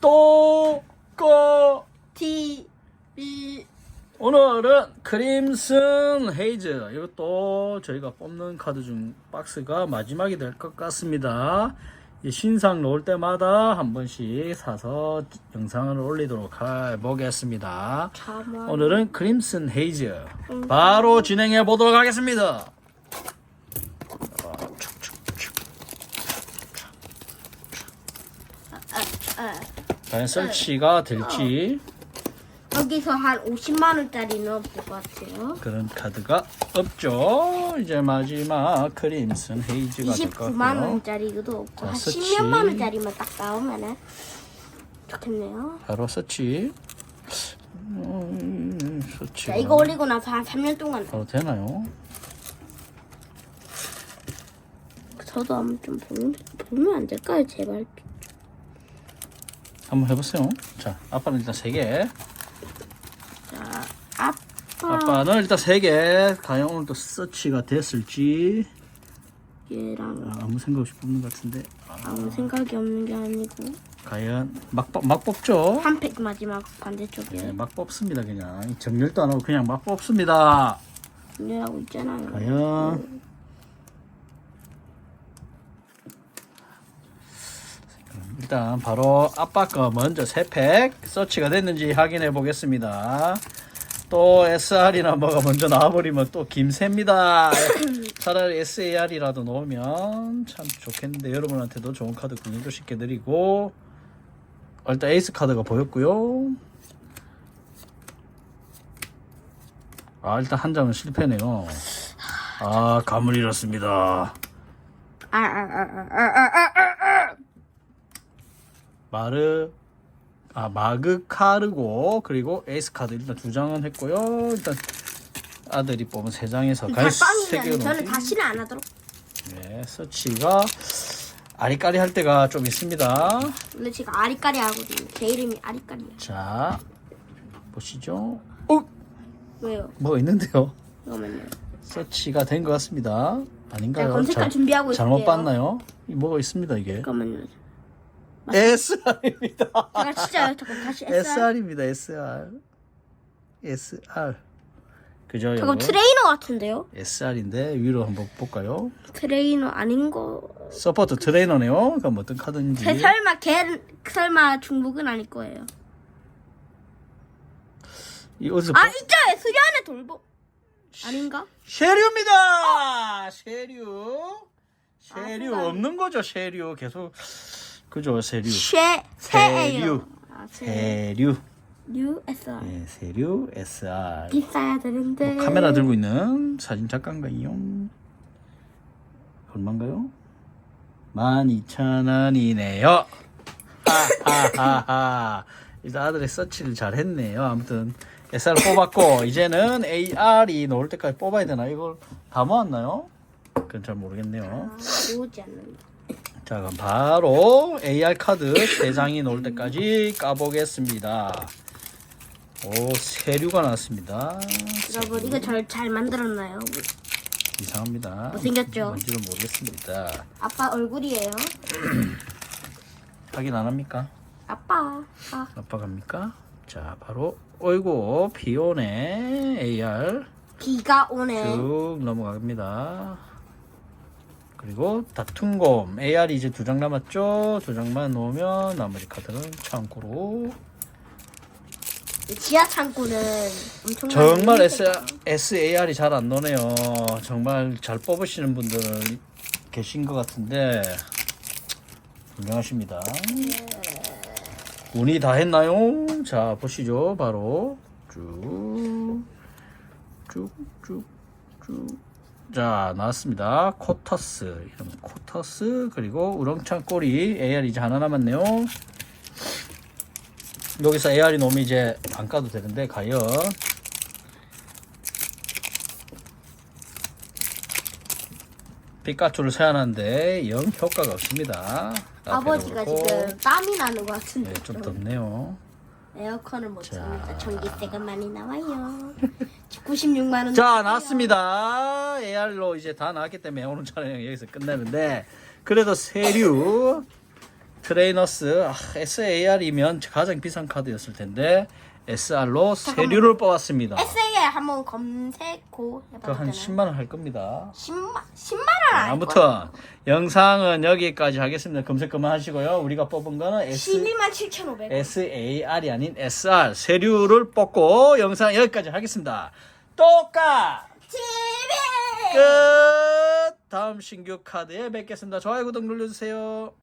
또꺼 T B 오늘은 크림슨 헤이즈. 이것도 저희가 뽑는 카드 중 박스가 마지막이 될 것 같습니다. 이 신상 나올 때마다 한 번씩 사서 영상을 올리도록 해보겠습니다. 오늘은 크림슨 헤이즈. 바로 진행해 보도록 하겠습니다 아, 과연 설치가 될지 여기서 한 50만 원짜리는 없을 것 같아요. 그런 카드가 없죠. 이제 마지막 크림슨 헤이즈가 될 것 29만 같고요. 원짜리도 없고 자, 한 서치. 10몇만 원짜리만 딱 나오면은 좋겠네요. 바로 서치. 음, 서치. 자 이거 올리고 나서 한 3년 동안 바로 되나요? 저도 한번 좀 보면, 보면 안 될까요 제발. 한번 해보세요. 자, 아빠는 일단 세 개. 자 아빠 아빠는 일단 세 개. 과연 오늘도 서치가 됐을지 얘랑 아, 아무 생각 없이 뽑는 것 같은데. 아무 생각이 없는 게 아니고 과연 막, 뽑- 막 뽑죠? 한 팩 마지막 반대쪽에 네, 막 뽑습니다. 그냥 정렬도 안 하고 그냥 막 뽑습니다. 분열하고 있잖아요. 과연 일단 바로 아빠 거 먼저 세 팩 서치가 됐는지 확인해 보겠습니다. 또 SR이나 뭐가 먼저 나와버리면 또 김새입니다. 차라리 SAR이라도 넣으면 참 좋겠는데 여러분한테도 좋은 카드 구매도 쉽게 드리고 일단 에이스 카드가 보였고요. 아 일단 한 장은 실패네요. 아 감을 잃었습니다. 아, 아 아 아 아 아아아 마르 아 마그 카르고 그리고 에이스 카드 일단 두 장은 했고요. 일단 아들이 뽑은 세 장에서 과연 세 달빵이면 개가 저는? 다시는 안 하도록. 네, 서치가 아리까리 할 때가 좀 있습니다. 원래 제가 아리까리 하거든요. 제 이름이 아리까리야. 자 보시죠. 어 왜요? 뭐가 있는데요? 잠깐만요. 서치가 된 것 같습니다. 아닌가요? 제가 검색할 잘- 준비하고 잘못 있을게요. 봤나요? 이 뭐가 있습니다 이게. 잠깐만요. SR입니다. 제가. 잠깐 다시 SR. SR입니다. SR. SR. 그죠? 잠깐 여러분? 트레이너 같은데요? SR인데 위로 한번 볼까요? 트레이너 아닌 거. 서포트 트레이너네요. 그럼 어떤 카드인지. 제 설마 걔 설마 중복은 아닐 거예요. 이 어디서 아 보- 있죠. 수련의 돌보. 아닌가? 쉐류입니다. 쉐류. 쉐류 아, 없는 거죠. 쉐류 계속 그죠? 쉐류. 쉐 세예요. 아, 세. 세류. 뉴 SR. 네, 세류 SR. 비싸야 되는데. 뭐 카메라 들고 있는 사진 작가인가요? 얼마인가요? 12,000원이네요. 하하하하. 일단 아들의 서치를 잘 했네요. 아무튼 SR 뽑았고 이제는 AR이 나올 때까지 뽑아야 되나? 이걸 다 모았나요? 그건 잘 모르겠네요. 아, 모으지 않는다. 자 그럼 바로 AR 카드 3장이 나올 때까지 까보겠습니다. 오 세류가 나왔습니다. 여러분 이거 잘잘 만들었나요? 이상합니다. 못생겼죠? 뭔지는 모르겠습니다. 아빠 얼굴이에요. 확인 안 합니까? 아빠. 아, 아빠 갑니까? 자, 바로 어이구 비 오네 AR 비가 오네. 쭉 넘어갑니다. 그리고 다툼곰 AR이 이제 두 장 남았죠? 두 장만 놓으면 나머지 카드는 창고로 지하 창고는 엄청 정말 S, SAR이 잘 안 노네요. 정말 잘 뽑으시는 분들 계신 것 같은데 훌륭하십니다. 운이 다 했나요? 자 보시죠. 바로 쭉쭉쭉쭉 자 나왔습니다. 코터스 이름 코터스 그리고 우렁찬 꼬리 AR 이제 하나 남았네요. 여기서 AR이 놈이 이제 안 까도 되는데 과연 피카츄를 세안하는데 영 효과가 없습니다. 아버지가 지금 땀이 나는 것 같은데 네, 좀 덥네요. 에어컨을 못 자. 씁니다. 전기세가 많이 나와요. 96만 원. 자 나왔습니다. AR로 이제 다 나왔기 때문에 오늘 촬영 여기서 끝내는데 그래도 세류 트레이너스 아, SAR이면 가장 비싼 카드였을 텐데 SR로 세류를 뽑았습니다. SA에 한번 검색고 그 해봐도 한 되나요? 10만 원 할 겁니다. 10만 10만 원 아무튼. 영상은 여기까지 하겠습니다. 검색 그만 하시고요. 우리가 뽑은 거는 S 12만 7,500원. SAR이 아닌 SR 세류를 뽑고 영상 여기까지 하겠습니다. 똑같 TV 끝. 다음 신규 카드에 뵙겠습니다. 좋아요 구독 눌러주세요.